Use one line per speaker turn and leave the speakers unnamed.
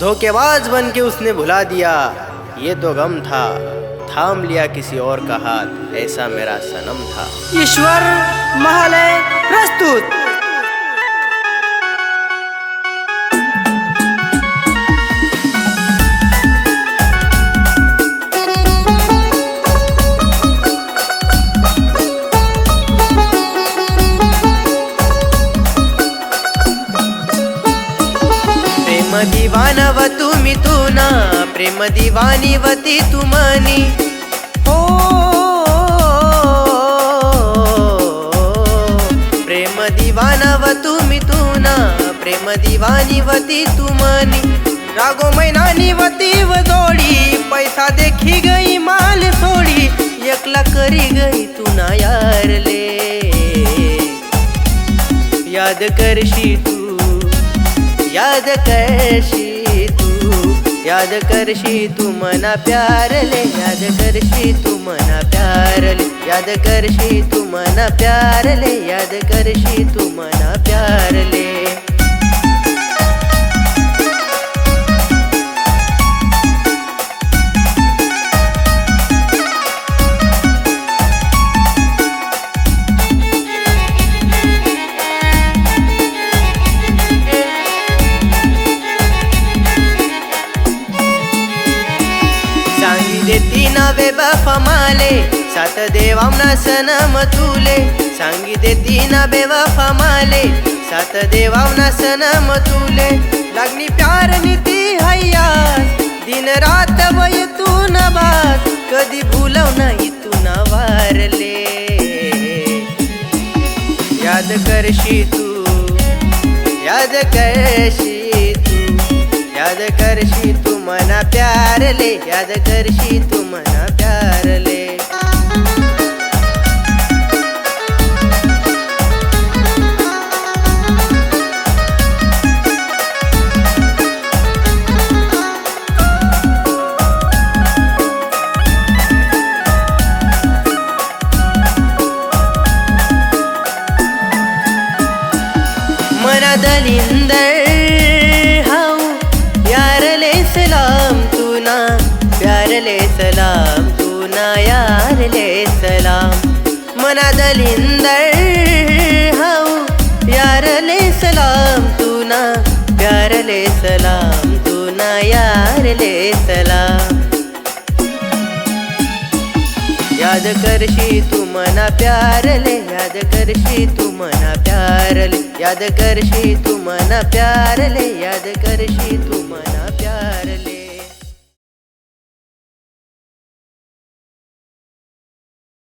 धोखेबाज बन के उसने भुला दिया। ये तो गम था थाम लिया किसी और का हाथ ऐसा मेरा सनम था।
ईश्वर महालय
दिवानव तुम्ही तू ना प्रेम दिवानीवती तुमनी. हो प्रेम दिवानव तुम्ही तू ना प्रेम दिवानीवती तुमनी. रागो मैनानीवती व जोडी पैसा देखी गई माल सोडी. एकला करी गई तू ना यारले. याद करशी तू याद करशी तू याद करशी तू मना प्यारले याद करशी तू मना प्यारले याद करशी तू मना प्यारले याद करशी तू मना प्यारले देती नवे बफमाले सात देवामना सनम तुले सांगी देती नवे बफमाले सात देवामना सनम तुले लागणी प्यार नीती हैयास दिन रात वय तू न कधी भुलव नाही तू वारले. याद करशी तू. याद करशी याद करशी तू मना प्यारले याद करशी तू मना प्यारले. दलिंदर यारले सलाम तुना यारले सलाम। मनादलिंदर हाऊ यारले सलाम तुना प्यारले सलाम तुना यारले सलाम। याद करशी तू मना प्यारले याद करशी तू मना प्यारले याद करशी तू मना प्यारले याद करशी तू मना